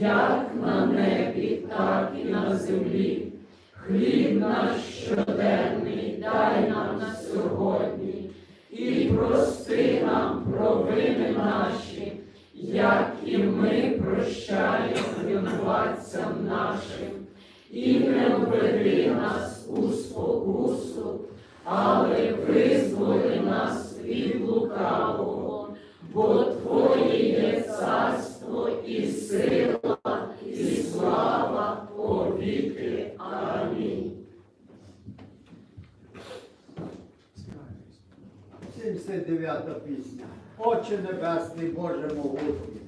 як на небі, так і на землі. Хліб наш щоденний дай нам на сьогодні, і прости нам провини наші, як і ми прощаємо винуватцям нашим, і не введи нас у спокусу, але визволи нас від лукавого, бо Твоє є царство повіки. Амінь. 79 пісня. Отче Небесний, Боже могутній.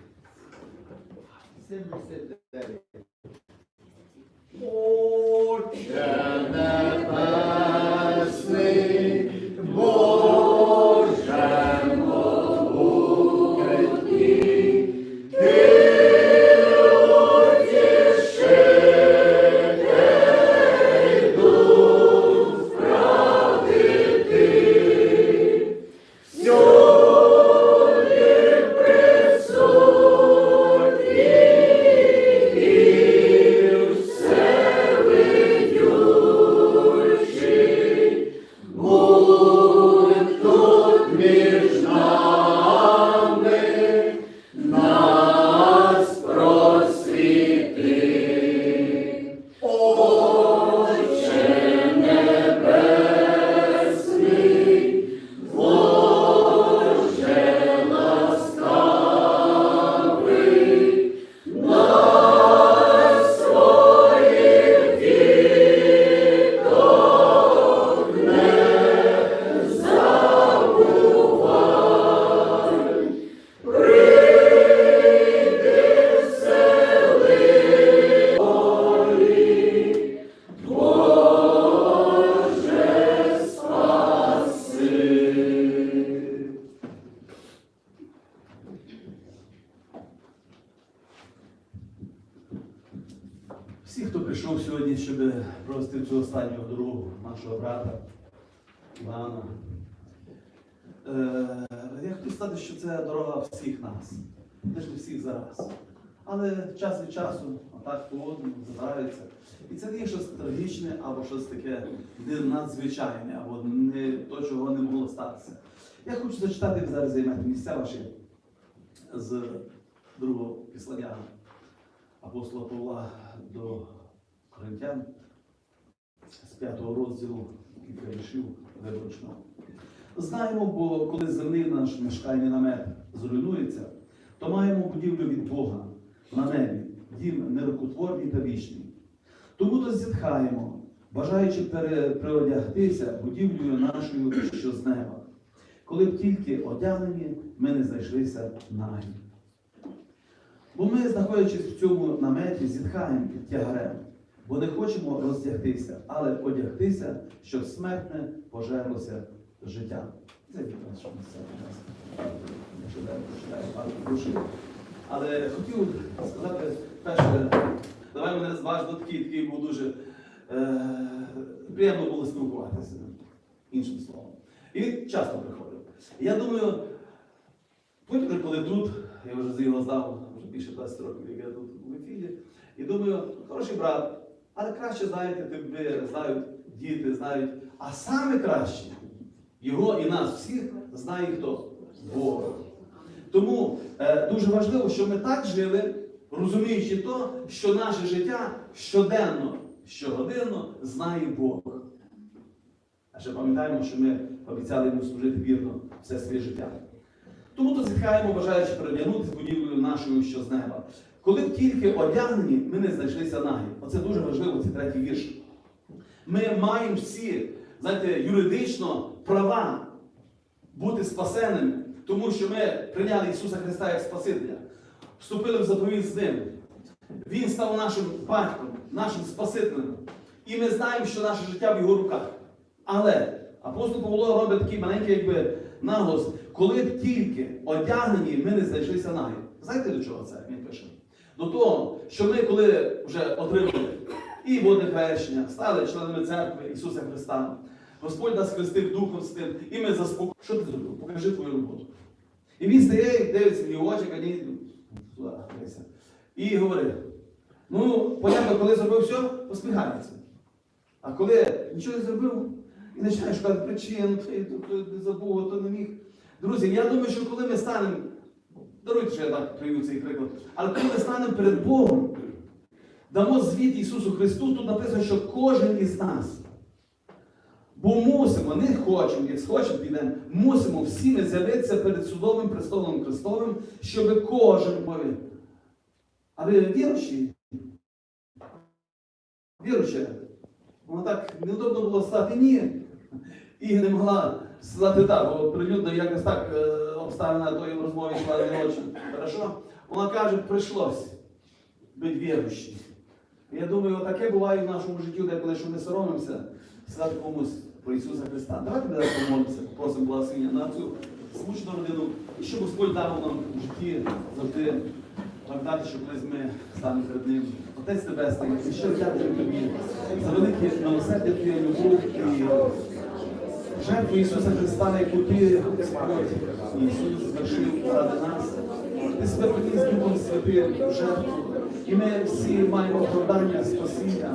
79. Отче сьогодні, щоб провести цю останню дорогу нашого брата Івана. Е, я хотів сказати, що це дорога всіх нас. Теж не всіх зараз. Але час від часу отак по одному забираються. І це не є щось трагічне або щось таке надзвичайне, або не то, чого не могло статися. Я хочу зачитати, зараз займете місця ваші з другого післання апостола Павла до Коринтян з п'ятого розділу кілька віршів виборочно. Знаємо, бо коли земний наш мешкальний намет зруйнується, то маємо будівлю від Бога на небі, дім нерокотворний та вічний. Тому то зітхаємо, бажаючи пере- приодягтися будівлею нашою, що з неба. Коли б тільки одягнені, ми не знайшлися нагі. Бо ми, знаходячись в цьому наметі, зітхаємо під тягарем, бо не хочемо роздягтися, але одягтися, щоб смертне пожерлося життя. Це відео, що ми це. Але хотів сказати перше, давай мене зваж до такий, такий був дуже е, приємно було спілкуватися, іншим словом. І часто приходив. Я думаю, Потім, коли тут, я вже з його знав, вже більше 20 років, як я тут в ефірі, і думаю, хороший брат, але краще знаєте, тебе знають діти, знають, а саме краще його і нас всіх знає хто? Бог. Тому е, дуже важливо, щоб ми так жили, розуміючи то, що наше життя щоденно, щогодинно знає Бог. А ще пам'ятаємо, що ми обіцяли йому служити вірно все своє життя. Тому то зітхаємо, бажаючи передягнутися будівлею нашою, що з неба. Коли б тільки одягнені, ми не знайшлися нагі. Оце дуже важливо, це третій вірш. Ми маємо всі, знаєте, юридично права бути спасеними, тому що ми прийняли Ісуса Христа як Спасителя, вступили в заповідь з Ним. Він став нашим батьком, нашим Спасителем. І ми знаємо, що наше життя в його руках. Але апостол Павло робить такий маленький якби, наголос, коли б тільки одягнені, ми не знайшлися нагі. Знаєте до чого це? Він пише? До того, що ми, коли вже отримали і водне хрещення, стали членами церкви Ісуса Христа, Господь нас хрестив Духом Святим, і ми заспокоїли. Що ти зробив? Покажи твою роботу. І він стає дивиться в очі, каже, «Ні, туди, дивися. і говорив. Ну, понятно, коли зробив все, посміхається. А коли нічого не зробив, і починаєш шукати причин, «Ей, то, то не забув, то не міг. Друзі, я думаю, що коли ми станемо, даруйте, що я так привів цей приклад, але коли ми станемо перед Богом, дамо звіт Ісусу Христу, тут написано, що кожен із нас. Бо мусимо, не хочемо, як схочемо, підемо, мусимо всі ми з'явитися перед судовим престолом Христовим, щоб кожен повів. А ви віруючі? Віруюча. Воно так неудобно було стати ні. І не могла сказати так, бо прилюдно якось так е, обставина тої розмови йшла не дуже хорошо. Вона каже, прийшлось бути віруючим. Я думаю, таке буває в нашому житті, деколи що ми соромимося сказати комусь про Ісуса Христа. Давайте зараз помолимося, просимо благословення на цю смучну родину, і щоб Господь дав нам в житті завжди пам'ятати, що колись ми станемо перед Ним. Отець Небесний, і що дякую тобі за велике милосердя Твоє любов і жертву Ісуса Христа, яку Ти, Ісус звершив ради нас. Ти себе з Духом Святим жертву. І ми всі маємо оправдання, спасіння.